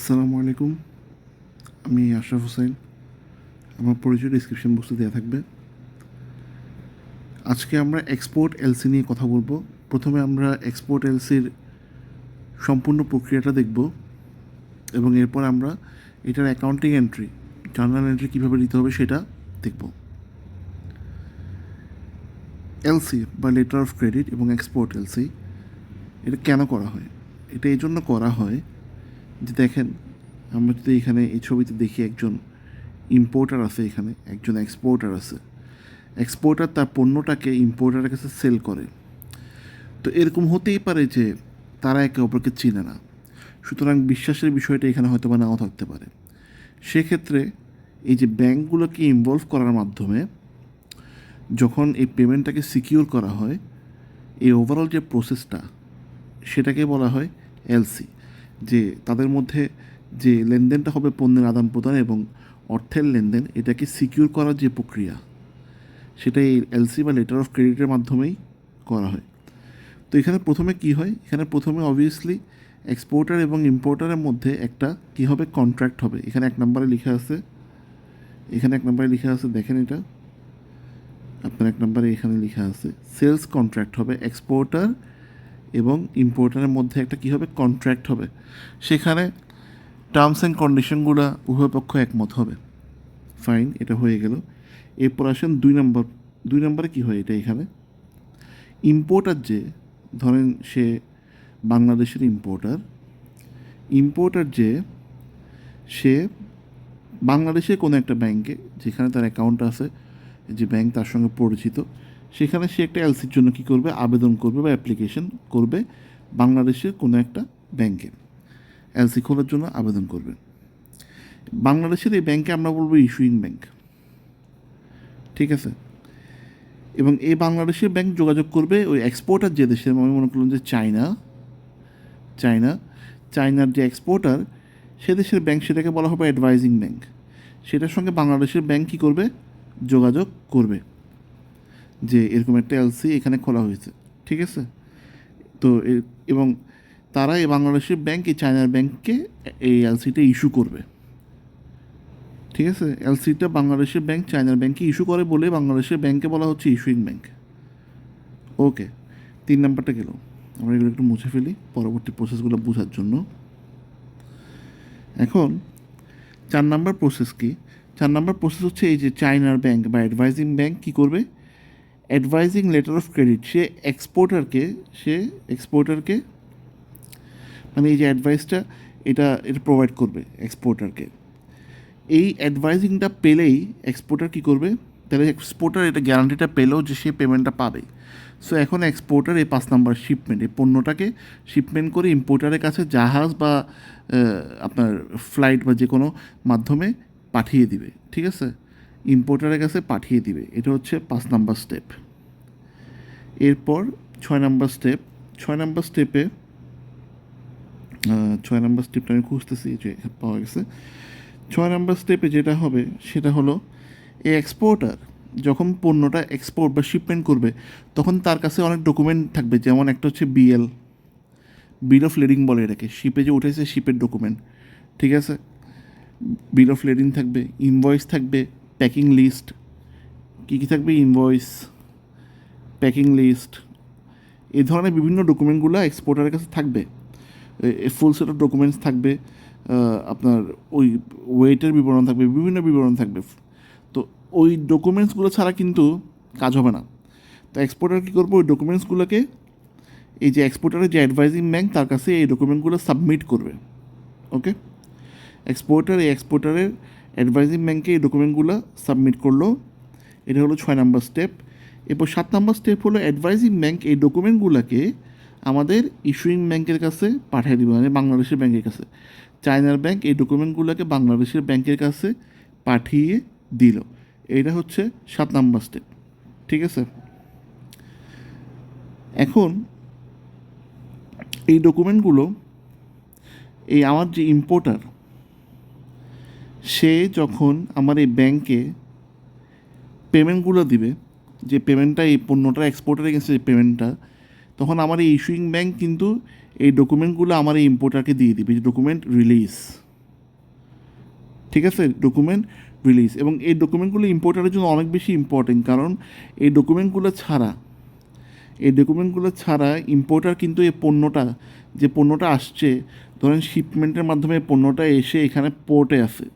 আসসালামু আলাইকুম। আমি আশরাফ হোসেন। আমার পরিচয় ডিসক্রিপশন বক্সে দেওয়া থাকবে। আজকে আমরা এক্সপোর্ট এলসি নিয়ে কথা বলব। প্রথমে আমরা এক্সপোর্ট এলসির সম্পূর্ণ প্রক্রিয়াটা দেখব এবং এরপর আমরা এটার অ্যাকাউন্টিং এন্ট্রি জার্নাল এন্ট্রি কীভাবে দিতে হবে সেটা দেখব। এলসি বা লেটার অফ ক্রেডিট এবং এক্সপোর্ট এলসি এটা কেন করা হয়? এটা এই জন্য করা হয় যে দেখেন, আমরা যদি এখানে এই ছবিতে দেখি একজন ইম্পোর্টার আছে এখানে, একজন এক্সপোর্টার আছে। এক্সপোর্টার তার পণ্যটাকে ইম্পোর্টারের কাছে সেল করে। তো এরকম হতেই পারে যে তারা একে অপরকে চিনে না। সুতরাং বিশ্বাসের বিষয়টা এখানে হয়তো বা নাও থাকতে পারে। সেক্ষেত্রে এই যে ব্যাংকগুলোকে ইনভলভ করার মাধ্যমে যখন এই পেমেন্টটাকে সিকিউর করা হয়, এই ওভারঅল যে প্রসেসটা সেটাকে বলা হয় এলসি যে তাদের মধ্যে যে লেনদেনটা হবে পণ্যের আদান প্রদান এবং অর্থের লেনদেন, এটাকে সিকিউর করার যে প্রক্রিয়া সেটা এই এলসি বা লেটার অফ ক্রেডিটের মাধ্যমেই করা হয়। তো এখানে প্রথমে কি হয়? এখানে প্রথমে অবভিয়াসলি এক্সপোর্টার এবং ইম্পোর্টারের মধ্যে একটা কি হবে? কন্ট্রাক্ট হবে। এখানে এক নম্বরে লেখা আছে, এখানে এক নম্বরে লেখা আছে, দেখেন এটা। আপনার এক নম্বরে এখানে লেখা আছে সেলস কন্ট্রাক্ট হবে এক্সপোর্টার এবং ইম্পোর্টারের মধ্যে একটা কী হবে? কন্ট্রাক্ট হবে। সেখানে টার্মস অ্যান্ড কন্ডিশনগুলো উভয় পক্ষ একমত হবে। ফাইন এটা হয়ে গেল। এরপর আসেন দুই নম্বর, দুই নম্বরে কী হয় এটা এখানে? ইম্পোর্টার যে, ধরেন সে বাংলাদেশের ইম্পোর্টার ইম্পোর্টার যে, সে বাংলাদেশের কোনো একটা ব্যাংকে যেখানে তার অ্যাকাউন্ট আছে, যে ব্যাংক তার সঙ্গে পরিচিত সেখানে সে একটা এলসির জন্য কী করবে? আবেদন করবে বা অ্যাপ্লিকেশন করবে বাংলাদেশের কোনো একটা ব্যাংকে এলসি খোলার জন্য আবেদন করবে। বাংলাদেশের এই ব্যাংকে আমরা বলব ইস্যুইং ব্যাংক ঠিক আছে? এবং এই বাংলাদেশের ব্যাংক যোগাযোগ করবে ওই এক্সপোর্টার যে দেশের, আমি মনে করলাম যে চায়না চায়না চায়নার যে এক্সপোর্টার সে দেশের ব্যাংক সেটাকে বলা হবে অ্যাডভাইজিং ব্যাংক সেটার সঙ্গে বাংলাদেশের ব্যাংক কী করবে? যোগাযোগ করবে। যে এরকম একটা এলসি এখানে খোলা হয়েছে, ঠিক আছে? তো এবং তারা এই বাংলাদেশের ব্যাংক এই চায়নার ব্যাংককে এই এলসিটা ইস্যু করবে। ঠিক আছে? এলসিটা বাংলাদেশের ব্যাংক চায়নার ব্যাংকে ইস্যু করে বলে বাংলাদেশের ব্যাংকে বলা হচ্ছে ইস্যুইং ব্যাংক ওকে তিন নাম্বারটা গেল। আমরা এগুলো একটু মুছে ফেলি পরবর্তী প্রসেসগুলো বোঝার জন্য। এখন, চার নাম্বার প্রসেস কি? চার নাম্বার প্রসেস হচ্ছে এই যে চায়নার ব্যাংক বা অ্যাডভাইজিং ব্যাংক কী করবে? অ্যাডভাইজিং লেটার অফ ক্রেডিট সে এক্সপোর্টারকে সে এক্সপোর্টারকে মানে এই যে অ্যাডভাইসটা এটা এটা প্রোভাইড করবে এক্সপোর্টারকে এই অ্যাডভাইজিংটা পেলেই এক্সপোর্টার কী করবে? তাহলে এক্সপোর্টার এটা গ্যারান্টিটা পেলেও যে সে পেমেন্টটা পাবে। সো এখন এক্সপোর্টার এই পাঁচ নাম্বার শিপমেন্ট এই পণ্যটাকে শিপমেন্ট করে ইম্পোর্টারের কাছে জাহাজ বা আপনার ফ্লাইট বা যে কোনো মাধ্যমে পাঠিয়ে দিবে, ঠিক আছে? ইম্পোর্টারের কাছে পাঠিয়ে দিবে। এটা হচ্ছে পাঁচ নাম্বার স্টেপ এরপর ছয় নাম্বার স্টেপ ছয় নাম্বার স্টেপে ছয় নাম্বার স্টেপটা আমি খুঁজতেছি যে পাওয়া গেছে। ছয় নাম্বার স্টেপে যেটা হবে, সেটা হলো এই এক্সপোর্টার যখন পণ্যটা এক্সপোর্ট বা শিপমেন্ট করবে, তখন তার কাছে অনেক ডকুমেন্ট থাকবে, যেমন একটা হচ্ছে বিএল বিল অফ লেডিং বলে এটাকে। শিপে যে উঠেছে শিপের ডকুমেন্ট ঠিক আছে? বিল অফ লেডিং থাকবে ইনভয়েস থাকবে প্যাকিং লিস্ট কী কী থাকবে? ইনভয়েস প্যাকিং লিস্ট এই ধরনের বিভিন্ন ডকুমেন্টগুলো এক্সপোর্টারের কাছে থাকবে। ফুল সেট অফ ডকুমেন্টস থাকবে আপনার ওই ওয়েটের বিবরণ থাকবে, বিভিন্ন বিবরণ থাকবে। তো ওই ডকুমেন্টসগুলো ছাড়া কিন্তু কাজ হবে না। তো এক্সপোর্টার কী করবে? ওই ডকুমেন্টসগুলোকে এই যে এক্সপোর্টারের যে অ্যাডভাইজিং ব্যাংক তার কাছে এই ডকুমেন্টগুলো সাবমিট করবে। ওকে এক্সপোর্টার এই এক্সপোর্টারের অ্যাডভাইজিং ব্যাংকে এই ডকুমেন্টগুলো সাবমিট করল। এটা হলো ছয় নম্বর স্টেপ এরপর সাত নম্বর স্টেপ হলো অ্যাডভাইজিং ব্যাংক এই ডকুমেন্টগুলোকে আমাদের ইস্যুইং ব্যাংকের কাছে পাঠিয়ে দিবে মানে বাংলাদেশের ব্যাংকের কাছে। চায়নার ব্যাংক এই ডকুমেন্টগুলোকে বাংলাদেশের ব্যাংকের কাছে পাঠিয়ে দিল। এটা হচ্ছে সাত নাম্বার স্টেপ ঠিক আছে? এখন এই ডকুমেন্টগুলো এই আমার যে ইম্পোর্টার সে যখন আমার এই ব্যাংকে পেমেন্টগুলো দিবে, যে পেমেন্টটা এই পণ্যটা এক্সপোর্টের এগেন্সে যে পেমেন্টটা তখন আমার এই ইস্যুইং ব্যাংক কিন্তু এই ডকুমেন্টগুলো আমার এই ইম্পোর্টারকে দিয়ে দিবে, যে ডকুমেন্ট রিলিজ ঠিক আছে? ডকুমেন্ট রিলিজ এবং এই ডকুমেন্টগুলো ইম্পোর্টারের জন্য অনেক বেশি ইম্পর্টেন্ট কারণ এই ডকুমেন্টগুলো ছাড়া, এই ডকুমেন্টগুলো ছাড়া ইম্পোর্টার কিন্তু এই পণ্যটা, যে পণ্যটা আসছে, ধরেন শিপমেন্টের মাধ্যমে পণ্যটা এসে এখানে পোর্টে আসে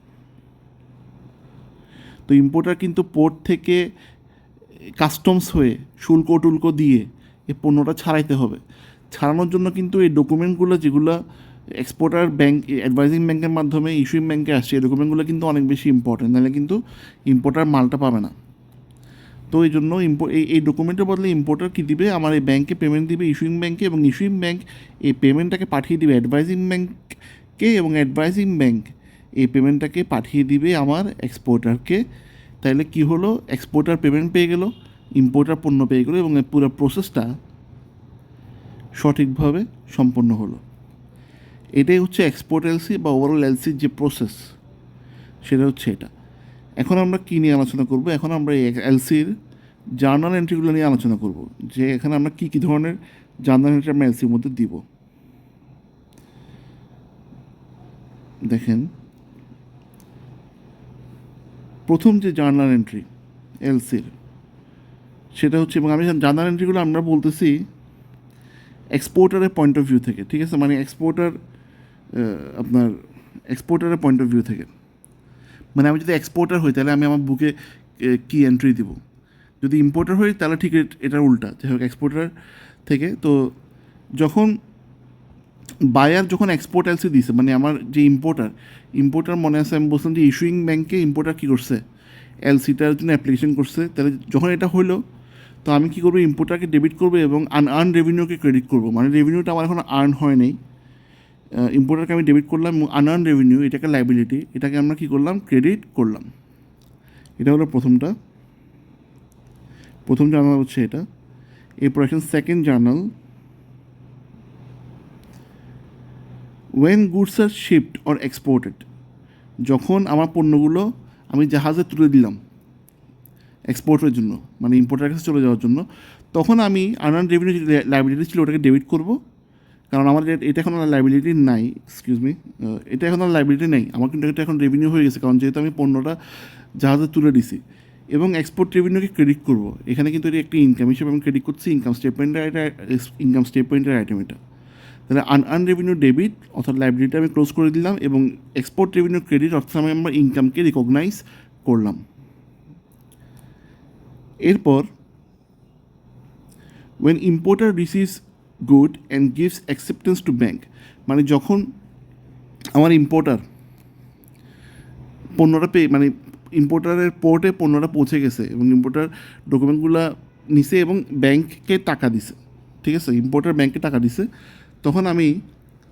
তো ইম্পোর্টার কিন্তু পোর্ট থেকে কাস্টমস হয়ে শুল্ক টুল্ক দিয়ে এই পণ্যটা ছাড়াইতে হবে। ছাড়ানোর জন্য কিন্তু এই ডকুমেন্টগুলো যেগুলো এক্সপোর্টার ব্যাংক অ্যাডভাইজিং ব্যাংকের মাধ্যমে ইস্যুইং ব্যাংকে আসছে এই ডকুমেন্টগুলো কিন্তু অনেক বেশি ইম্পর্টেন্ট নাহলে কিন্তু ইম্পোর্টার মালটা পাবে না। তো এই জন্য ইম্পো এই এই ডকুমেন্টের বদলে ইম্পোর্টার কী দিবে? আমার এই ব্যাংকে পেমেন্ট দিবে ইস্যুইং ব্যাংকে এবং ইস্যুইং ব্যাংক এই পেমেন্টটাকে পাঠিয়ে দিবে অ্যাডভাইজিং ব্যাংককে এবং অ্যাডভাইজিং ব্যাংক এই পেমেন্টটাকে পাঠিয়ে দিবে আমার এক্সপোর্টারকে তাইলে কি হলো? এক্সপোর্টার পেমেন্ট পেয়ে গেল ইম্পোর্টার পণ্য পেয়ে গেলো এবং পুরো প্রসেসটা সঠিকভাবে সম্পন্ন হলো। এটাই হচ্ছে এক্সপোর্ট এলসি বা ওভারঅল এলসির যে প্রসেস সেটা হচ্ছে এটা। এখন আমরা কী নিয়ে আলোচনা করব? এখন আমরা এই এলসির জার্নাল এন্ট্রিগুলো নিয়ে আলোচনা করব, যে এখানে আমরা কী কী ধরনের জার্নাল এন্ট্রি আমরা এলসির মধ্যে দিব। দেখেন প্রথম যে জার্নাল এন্ট্রি, এলসির, সেটা হচ্ছে, এবং আমি জার্নাল এন্ট্রিগুলো আমরা বলতেছি এক্সপোর্টারের পয়েন্ট অফ ভিউ থেকে, ঠিক আছে? মানে এক্সপোর্টার আপনার এক্সপোর্টারের পয়েন্ট অফ ভিউ থেকে। মানে আমি যদি এক্সপোর্টার হই, তাহলে আমি আমার বুকে কি এন্ট্রি দিব? যদি ইম্পোর্টার হই, তাহলে ঠিক এটার উল্টা। যাই হোক, এক্সপোর্টার থেকে, তো যখন বায়ার যখন এক্সপোর্ট এলসি দিছে মানে আমার যে ইম্পোর্টার ইম্পোর্টার মনে আছে, আমি বলছিলাম যে ইস্যুইং ব্যাংকে ইম্পোর্টার কী করছে? এলসিটার জন্য অ্যাপ্লিকেশন করছে। তাহলে যখন এটা হলো তো আমি কী করব? ইম্পোর্টারকে ডেবিট করব এবং আনআর্ন রেভিনিউকে ক্রেডিট করব। মানে রেভিনিউটা আমার এখন আর্ন হয় নাই। ইম্পোর্টারকে আমি ডেবিট করলাম আনআর্ন রেভিনিউ এটাকে লাইবিলিটি এটাকে আমরা কী করলাম? ক্রেডিট করলাম। এটা হলো প্রথমটা। প্রথম জার্নাল হচ্ছে এটা। এরপর এখন second journal. When goods are shipped or exported যখন আমার পণ্যগুলো আমি জাহাজে তুলে দিলাম এক্সপোর্টের জন্য মানে ইম্পোর্টার কাছে চলে যাওয়ার জন্য, তখন আমি আনার্ন রেভিনিউ লাইবিলিটি ছিল ওটাকে ডেবিট করব। কারণ আমার এটা- এটা এখন আর লাইবিলিটি নাই এক্সকিউজ মি এটা এখন আর লাইবিলিটি নেই। আমার কিন্তু এটা এখন রেভিনিউ হয়ে গেছে, কারণ যেহেতু আমি পণ্যটা জাহাজে তুলে দিছি। এবং এক্সপোর্ট রেভিনিউকে ক্রেডিট করব। এখানে কিন্তু এটা একটি ইনকাম হিসেবে আমি ক্রেডিট করছি ইনকাম স্টেটমেন্টের এটা ইনকাম স্টেটমেন্টের আইটেম এটা। তাহলে আন রেভিনিউ ডেবিট অর্থাৎ লাইব্রেরিটা আমি ক্লোজ করে দিলাম এবং এক্সপোর্ট রেভিনিউ ক্রেডিট অর্থাৎ আমি আমার ইনকামকে রিকগনাইজ করলাম। এরপর when importer receives good and gives acceptance to bank মানে যখন আমার ইম্পোর্টার পণ্যটা পেয়ে মানে ইম্পোর্টারের পোর্টে পণ্যটা পৌঁছে গেছে এবং ইম্পোর্টার ডকুমেন্টগুলো নিছে এবং ব্যাংককে টাকা দিছে, ঠিক আছে? ইম্পোর্টার ব্যাংকে টাকা দিছে তখন আমি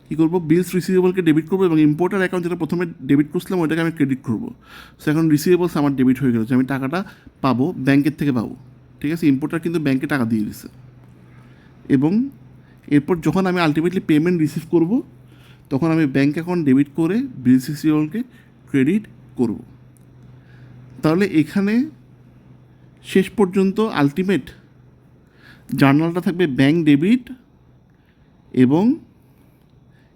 কী করব? বিলস রিসিভেবলকে ডেবিট করব এবং ইম্পোর্টার অ্যাকাউন্ট যেটা প্রথমে ডেবিট করছিলাম, ওইটাকে আমি ক্রেডিট করব। সো এখন রিসিভেবলস আমার ডেবিট হয়ে গেল আমি টাকাটা পাবো, ব্যাংকের থেকে পাবো। ঠিক আছে? ইম্পোর্টার কিন্তু ব্যাংকে টাকা দিয়ে দিছে। এবং এরপর যখন আমি আলটিমেটলি পেমেন্ট রিসিভ করব, তখন আমি ব্যাংক অ্যাকাউন্ট ডেবিট করে বিলস রিসিভেবলকে ক্রেডিট করব। তাহলে এখানে শেষ পর্যন্ত আলটিমেট জার্নালটা থাকবে ব্যাঙ্ক ডেবিট এবং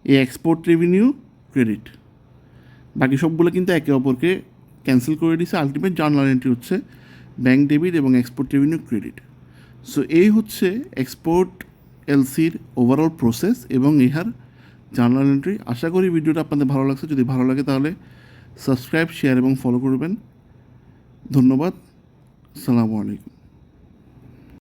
এই এক্সপোর্ট রেভিনিউ ক্রেডিট বাকি সবগুলো কিন্তু একে অপরকে ক্যান্সেল করে দিছে। আলটিমেট জার্নাল এন্ট্রি হচ্ছে ব্যাংক ডেবিট এবং এক্সপোর্ট রেভিনিউ ক্রেডিট সো এই হচ্ছে এক্সপোর্ট এলসির ওভারঅল প্রসেস এবং ইহার জার্নাল এন্ট্রি আশা করি ভিডিওটা আপনাদের ভালো লাগছে। যদি ভালো লাগে তাহলে সাবস্ক্রাইব শেয়ার এবং ফলো করবেন। ধন্যবাদ। সালামু আলাইকুম।